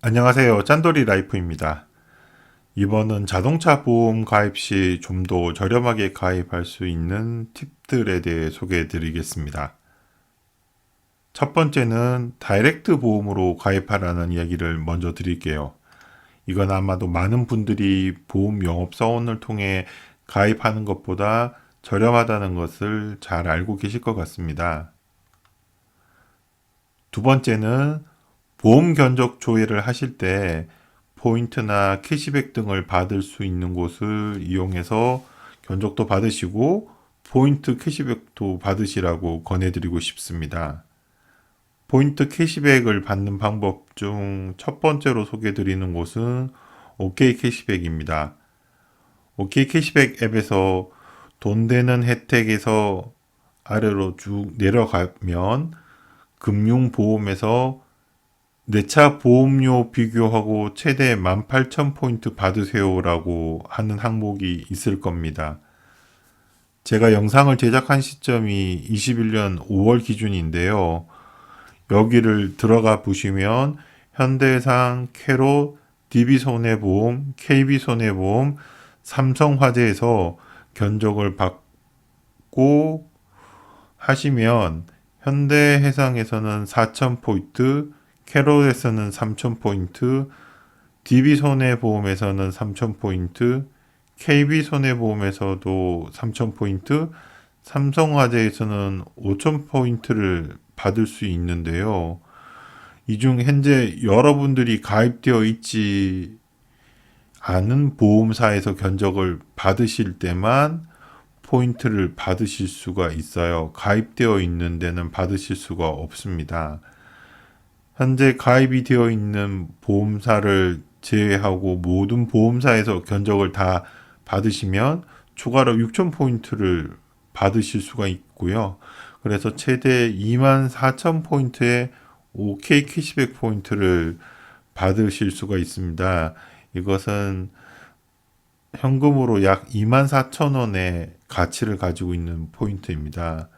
안녕하세요. 짠돌이 라이프입니다. 이번은 자동차 보험 가입 시 좀 더 저렴하게 가입할 수 있는 팁들에 대해 소개해 드리겠습니다. 첫 번째는 다이렉트 보험으로 가입하라는 이야기를 먼저 드릴게요. 이건 아마도 많은 분들이 보험 영업사원을 통해 가입하는 것보다 저렴하다는 것을 잘 알고 계실 것 같습니다. 두 번째는 보험 견적 조회를 하실 때 포인트나 캐시백 등을 받을 수 있는 곳을 이용해서 견적도 받으시고 포인트 캐시백도 받으시라고 권해드리고 싶습니다. 포인트 캐시백을 받는 방법 중 첫 번째로 소개드리는 곳은 OK 캐시백입니다. OK 캐시백 앱에서 돈 되는 혜택에서 아래로 쭉 내려가면 금융보험에서 내 차 보험료 비교하고 최대 18,000포인트 받으세요라고 하는 항목이 있을 겁니다. 제가 영상을 제작한 시점이 21년 5월 기준인데요. 여기를 들어가 보시면 현대상, 캐롯, DB손해보험, KB손해보험, 삼성화재에서 견적을 받고 하시면 현대해상에서는 4,000포인트, 캐롯에서는 3,000포인트, DB손해보험에서는 3,000포인트, KB손해보험에서도 3,000포인트, 삼성화재에서는 5,000포인트를 받을 수 있는데요. 이 중 현재 여러분들이 가입되어 있지 않은 보험사에서 견적을 받으실 때만 포인트를 받으실 수가 있어요. 가입되어 있는 데는 받으실 수가 없습니다. 현재 가입이 되어 있는 보험사를 제외하고 모든 보험사에서 견적을 다 받으시면 추가로 6,000포인트를 받으실 수가 있고요. 그래서 최대 24,000포인트의 OK 캐시백 포인트를 받으실 수가 있습니다. 이것은 현금으로 약 24,000원의 가치를 가지고 있는 포인트입니다.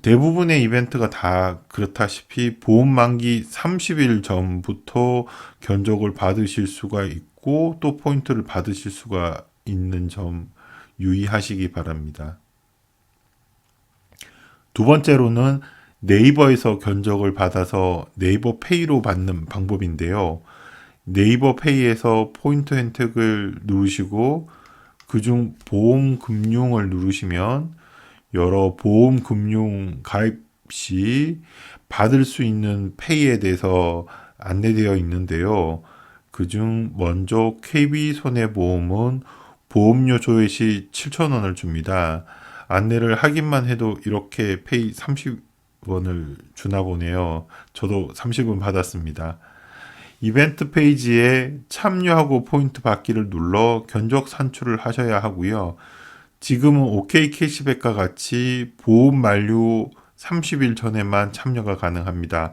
대부분의 이벤트가 다 그렇다시피 보험 만기 30일 전부터 견적을 받으실 수가 있고 또 포인트를 받으실 수가 있는 점 유의하시기 바랍니다. 두 번째로는 네이버에서 견적을 받아서 네이버 페이로 받는 방법인데요. 네이버 페이에서 포인트 혜택을 누르시고 그중 보험 금융을 누르시면 여러 보험 금융 가입 시 받을 수 있는 페이에 대해서 안내되어 있는데요. 그중 먼저 KB 손해보험은 보험료 조회 시 7,000원을 줍니다. 안내를 하기만 해도 이렇게 페이 30원을 주나 보네요. 저도 30원 받았습니다. 이벤트 페이지에 참여하고 포인트 받기를 눌러 견적 산출을 하셔야 하고요. 지금은 OK 캐시백과 같이 보험 만료 30일 전에만 참여가 가능합니다.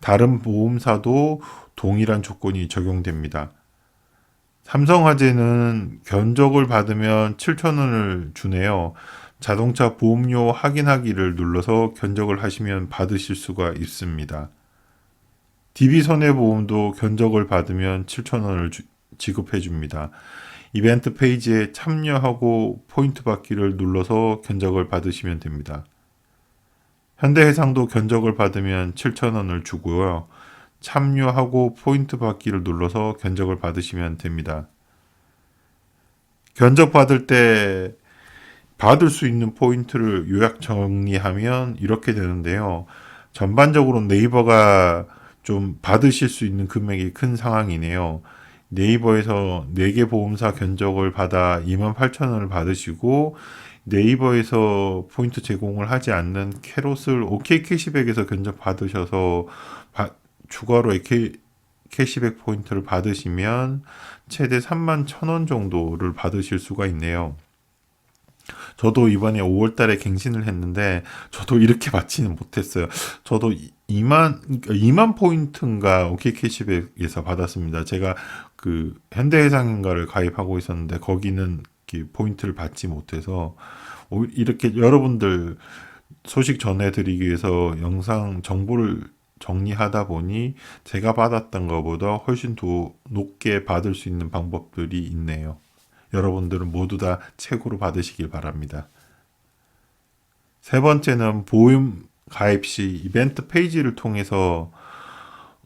다른 보험사도 동일한 조건이 적용됩니다. 삼성화재는 견적을 받으면 7,000원을 주네요. 자동차 보험료 확인하기를 눌러서 견적을 하시면 받으실 수가 있습니다. DB손해보험도 견적을 받으면 7,000원을 지급해 줍니다. 이벤트 페이지에 참여하고 포인트 받기를 눌러서 견적을 받으시면 됩니다. 현대해상도 견적을 받으면 7,000원을 주고요. 참여하고 포인트 받기를 눌러서 견적을 받으시면 됩니다. 견적 받을 때 받을 수 있는 포인트를 요약 정리하면 이렇게 되는데요. 전반적으로 네이버가 좀 받으실 수 있는 금액이 큰 상황이네요. 네이버에서 4개 보험사 견적을 받아 28,000원을 받으시고 네이버에서 포인트 제공을 하지 않는 캐롯을 OK 캐시백에서 견적 받으셔서 바, 추가로 AK 캐시백 포인트를 받으시면 최대 3만 1,000원 정도를 받으실 수가 있네요. 저도 이번에 5월 달에 갱신을 했는데 저도 이렇게 받지는 못했어요. 저도 2만 2만 포인트인가 OK 캐시백에서 받았습니다. 제가 그 현대해상인가를 가입하고 있었는데 거기는 포인트를 받지 못해서 이렇게 여러분들 소식 전해드리기 위해서 영상 정보를 정리하다 보니 제가 받았던 것보다 훨씬 더 높게 받을 수 있는 방법들이 있네요. 여러분들은 모두 다 최고로 받으시길 바랍니다. 세 번째는 보험 가입 시 이벤트 페이지를 통해서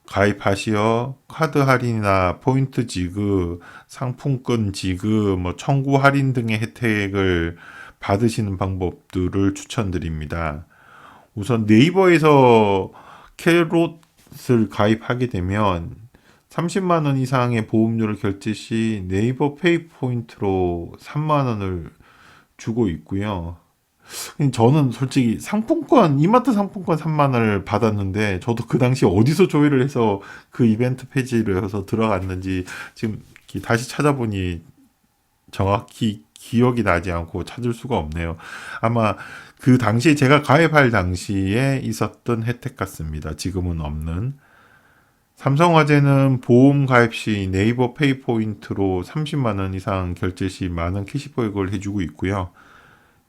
가입하시어 카드 할인이나 포인트 지급, 상품권 지급, 뭐 청구 할인 등의 혜택을 받으시는 방법들을 추천드립니다. 우선 네이버에서 캐롯을 가입하게 되면 30만 원 이상의 보험료를 결제 시 네이버 페이 포인트로 3만 원을 주고 있고요. 저는 솔직히 상품권, 이마트 상품권 3만 원을 받았는데, 저도 그 당시 어디서 조회를 해서 그 이벤트 페이지를 해서 들어갔는지, 지금 다시 찾아보니 정확히 기억이 나지 않고 찾을 수가 없네요. 아마 그 당시에 제가 가입할 당시에 있었던 혜택 같습니다. 지금은 없는. 삼성화재는 보험 가입 시 네이버 페이 포인트로 30만 원 이상 결제 시 많은 캐시백을 해주고 있고요.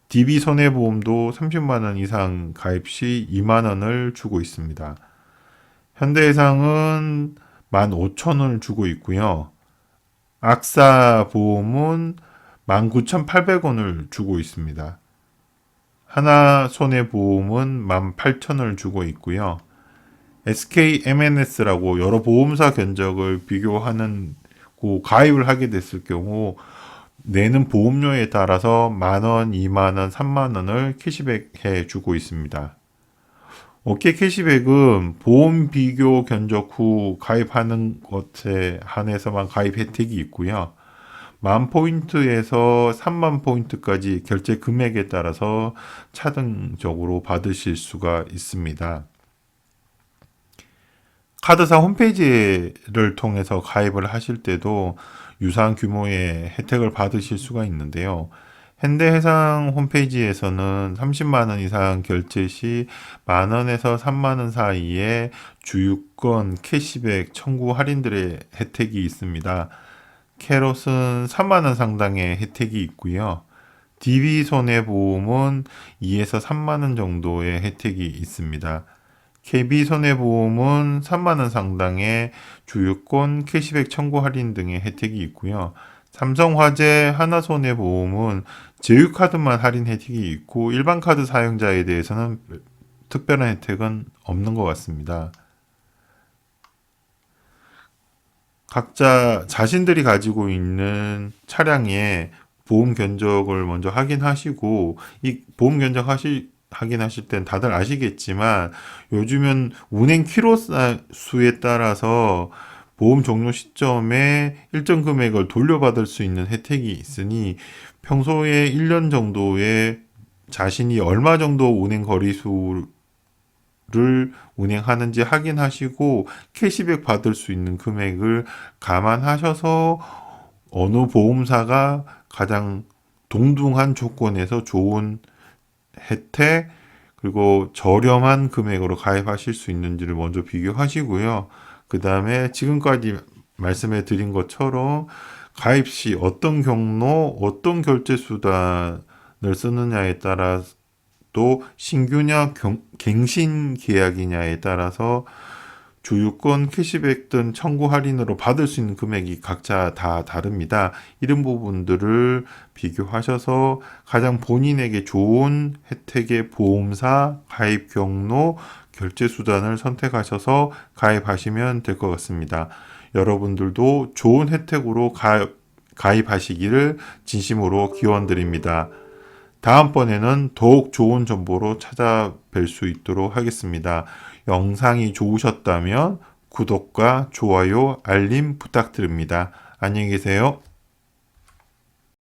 DB 손해보험도 30만 원 이상 가입 시 2만 원을 주고 있습니다. 현대해상은 15,000원을 주고 있고요. 악사 보험은 19,800원을 주고 있습니다. 하나 손해보험은 18,000원을 주고 있고요. SK MNS라고 여러 보험사 견적을 비교하는 고 가입을 하게 됐을 경우 내는 보험료에 따라서 만원, 이만원, 삼만원을 캐시백 해 주고 있습니다. 어깨 캐시백은 보험 비교 견적 후 가입하는 것에 한해서만 가입 혜택이 있고요. 만 포인트에서 3만 포인트까지 결제 금액에 따라서 차등적으로 받으실 수가 있습니다. 카드사 홈페이지를 통해서 가입을 하실 때도 유사한 규모의 혜택을 받으실 수가 있는데요. 현대해상 홈페이지에서는 30만 원 이상 결제 시 만 원에서 3만 원 사이에 주유권, 캐시백, 청구 할인들의 혜택이 있습니다. 캐롯은 3만 원 상당의 혜택이 있고요. DB 손해보험은 2에서 3만 원 정도의 혜택이 있습니다. KB 손해보험은 3만 원 상당의 주유권, 캐시백 청구 할인 등의 혜택이 있고요. 삼성화재, 하나손해보험은 제휴카드만 할인 혜택이 있고 일반 카드 사용자에 대해서는 특별한 혜택은 없는 것 같습니다. 각자 자신들이 가지고 있는 차량의 보험 견적을 먼저 확인하시고 이 보험 견적 하시 확인하실 땐 다들 아시겠지만 요즘은 운행 키로 수에 따라서 보험 종료 시점에 일정 금액을 돌려받을 수 있는 혜택이 있으니 평소에 1년 정도에 자신이 얼마 정도 운행 거리 수를 운행하는지 확인하시고 캐시백 받을 수 있는 금액을 감안하셔서 어느 보험사가 가장 동등한 조건에서 좋은 혜택 그리고 저렴한 금액으로 가입하실 수 있는지를 먼저 비교하시고요. 그 다음에 지금까지 말씀해 드린 것처럼 가입 시 어떤 경로, 어떤 결제 수단을 쓰느냐에 따라 또 신규냐 경, 갱신 계약이냐에 따라서 주유권, 캐시백 등 청구 할인으로 받을 수 있는 금액이 각자 다 다릅니다. 이런 부분들을 비교하셔서 가장 본인에게 좋은 혜택의 보험사, 가입 경로, 결제 수단을 선택하셔서 가입하시면 될 것 같습니다. 여러분들도 좋은 혜택으로 가입, 가입하시기를 진심으로 기원드립니다. 다음번에는 더욱 좋은 정보로 찾아뵐 수 있도록 하겠습니다. 영상이 좋으셨다면 구독과 좋아요, 알림 부탁드립니다. 안녕히 계세요.